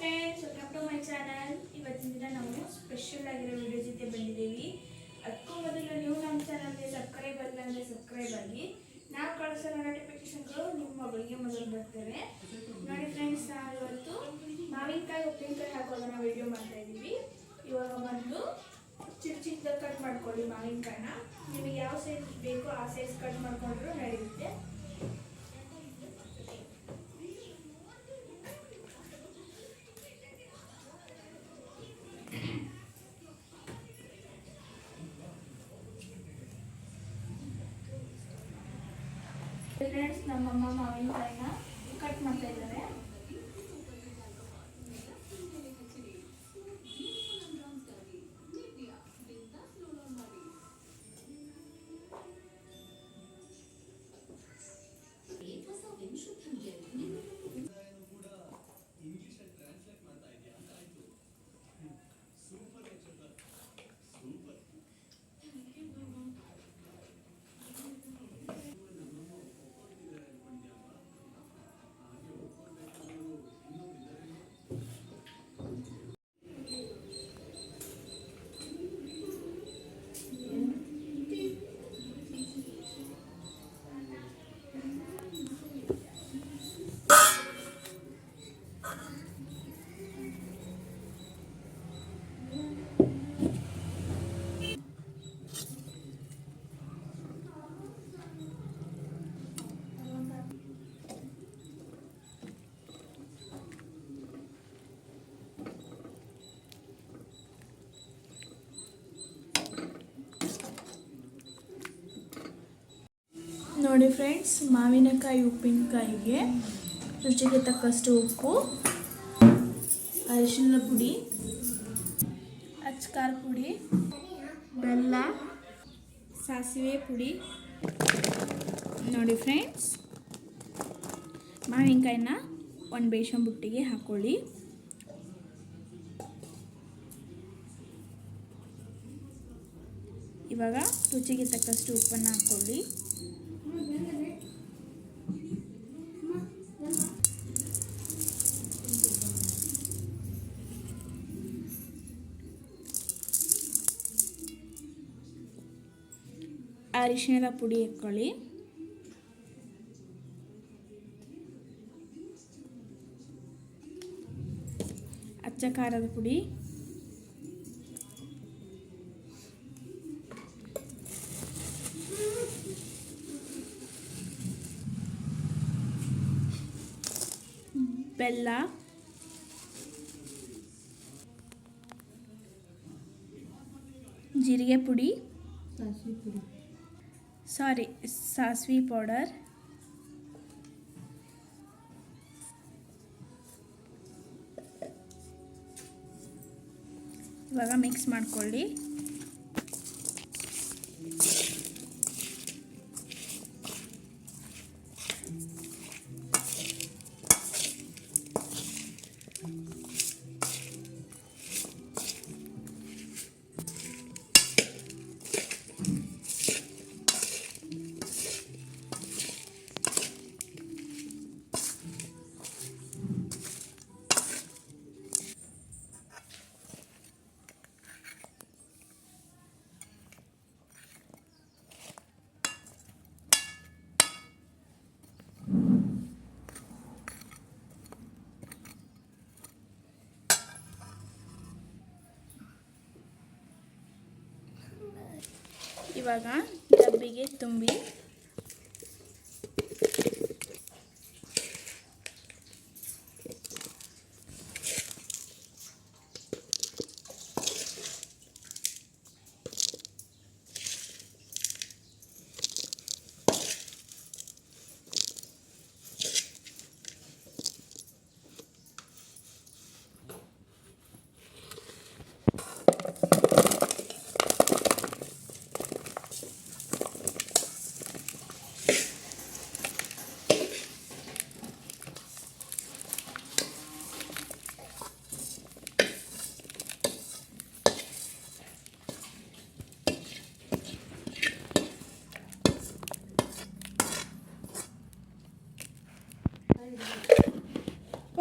Friends welcome to my channel ಇವತ್ತಿನ ದಿನ ನಾವು ಸ್ಪೆಷಲ್ ಆಗಿರೋ ವಿಡಿಯೋ ಜೊತೆ ಬಂದಿದ್ದೀವಿ. ಅದಕ್ಕೂ ಮೊದಲು ನೀವು ನಮ್ಮ ಚಾನಲ್ಗೆ ಸಬ್ಸ್ಕ್ರೈಬ್ ಆಗಿಲ್ಲ ಅಂದರೆ ಸಬ್ಸ್ಕ್ರೈಬ್ ಆಗಿ. ನಾವು ಕಳಿಸೋ ನೋಟಿಫಿಕೇಶನ್ಗಳು ನಿಮ್ಮ ಮೊಬೈಲ್ಗೆ ಮೊದಲು ಬರ್ತವೆ. ನೋಡಿ ಫ್ರೆಂಡ್ಸ್ ನಾವು ಇವತ್ತು ಮಾವಿನಕಾಯಿ ಉಪ್ಪಿನಕಾಯಿ ಹಾಕೋದನ್ನ ವಿಡಿಯೋ ಮಾಡ್ತಾ ಇದ್ದೀವಿ. ಇವಾಗ ಮೊದಲು ಚಿಕ್ಕ ಚಿಕ್ಕದಾಗಿ ಕಟ್ ಮಾಡ್ಕೊಳ್ಳಿ ಮಾವಿನಕಾಯಿನ. ನಿಮಗೆ ಯಾವ ಸೈಜ್ ಬೇಕೋ ಆ ಸೈಜ್ ಕಟ್ ಮಾಡ್ಕೊಂಡ್ರು ನಡೆಯುತ್ತೆ. ಫ್ರೆಂಡ್ಸ್ ನಮ್ಮಮ್ಮ ಮಾವಿನಕಾಯಿನ ಕಟ್ ಮಾಡ್ತಾ ಇದ್ದಾರೆ. ನೋಡಿ ಫ್ರೆಂಡ್ಸ್ ಮಾವಿನಕಾಯಿ ಉಪ್ಪಿನಕಾಯಿಗೆ ರುಚಿಗೆ ತಕ್ಕಷ್ಟು ಉಪ್ಪು, ಅರಿಶಿನ ಪುಡಿ, ಅಚ್ಕಾರ ಪುಡಿ, ಬೆಲ್ಲ, ಸಾಸಿವೆ ಪುಡಿ. ನೋಡಿ ಫ್ರೆಂಡ್ಸ್ ಮಾವಿನಕಾಯಿನ ಒಂದು ಬೇಷನ್ ಬುಟ್ಟಿಗೆ ಹಾಕ್ಕೊಳ್ಳಿ ಇವಾಗ ರುಚಿಗೆ ತಕ್ಕಷ್ಟು ಉಪ್ಪನ್ನು ಹಾಕ್ಕೊಳ್ಳಿ ಅರಿಶಿಣದ ಪುಡಿ ಹಾಕ್ಕೊಳ್ಳಿ ಅಚ್ಚ ಖಾರದ ಪುಡಿ. ಬೆಲ್ಲ. ಜೀರಿಗೆ ಪುಡಿ. ಸಾರಿ ಸಾಸ್ವಿ ಪೌಡರ್ ಇವಾಗ ಮಿಕ್ಸ್ ಮಾಡ್ಕೊಳ್ಳಿ. ಇವಾಗ ಡಬ್ಬಿಗೆ ತುಂಬಿ